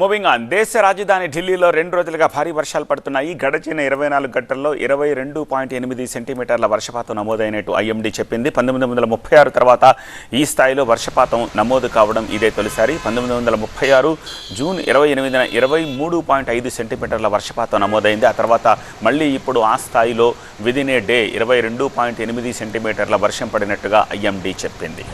Moving on దేశ రాజధాని ఢిల్లీలో రెండు రోజులుగా భారీ వర్షాలు పడుతున్నాయి. గడచిన ఇరవై నాలుగు గంటల్లో ఇరవై రెండు పాయింట్ ఎనిమిది సెంటీమీటర్ల వర్షపాతం నమోదైనట్టు ఐఎండీ చెప్పింది. పంతొమ్మిది వందల ముప్పై ఆరు తర్వాత ఈ స్థాయిలో వర్షపాతం నమోదు కావడం ఇదే తొలిసారి. పంతొమ్మిది వందల ముప్పై ఆరు జూన్ ఇరవై ఎనిమిదిన ఇరవై మూడు పాయింట్ ఐదు సెంటీమీటర్ల వర్షపాతం నమోదైంది. ఆ తర్వాత మళ్ళీ ఇప్పుడు ఆ స్థాయిలో విదిన్ ఏ డే ఇరవై రెండు పాయింట్ ఎనిమిది సెంటీమీటర్ల వర్షం పడినట్టుగా ఐఎండీ చెప్పింది.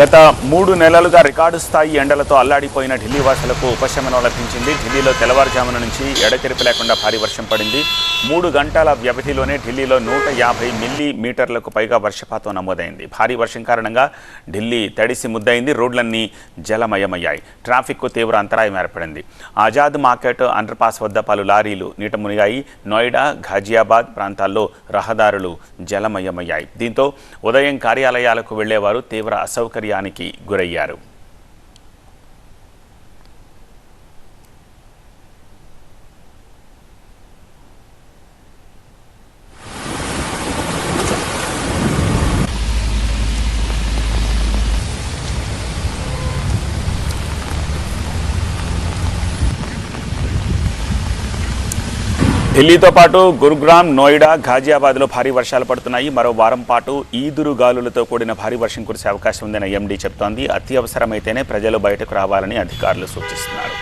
గత మూడు నెలలుగా రికార్డు స్థాయి ఎండలతో అల్లాడిపోయిన ఢిల్లీ వాసులకు ఉపశమనం లభించింది. ఢిల్లీలో తెల్లవారుజామున నుంచి ఎడతెరిపి లేకుండా భారీ వర్షం పడింది. మూడు గంటల వ్యవధిలోనే ఢిల్లీలో నూట యాభై మిల్లీ మీటర్లకు పైగా వర్షపాతం నమోదైంది. భారీ వర్షం కారణంగా ఢిల్లీ తడిసి ముద్దయింది. రోడ్లన్నీ జలమయమయ్యాయి. ట్రాఫిక్కు తీవ్ర అంతరాయం ఏర్పడింది. ఆజాద్ మార్కెట్ అండర్పాస్ వద్ద పలు లారీలు నీట మునిగాయి. నోయిడా ఘాజియాబాద్ ప్రాంతాల్లో రహదారులు జలమయమయ్యాయి. దీంతో ఉదయం కార్యాలయాలకు వెళ్ళేవారు తీవ్ర అసౌకర్యం ఆశ్చర్యానికి గురయ్యారు. ఢిల్లీతో పాటు గురుగ్రామ్ నోయిడా ఘాజియాబాద్లో భారీ వర్షాలు పడుతున్నాయి. మరో వారం పాటు ఈదురు గాలులతో కూడిన భారీ వర్షం కురిసే అవకాశం ఉందని ఎండీ చెప్తోంది. అత్యవసరమైతేనే ప్రజలు బయటకు రావాలని అధికారులు సూచిస్తున్నారు.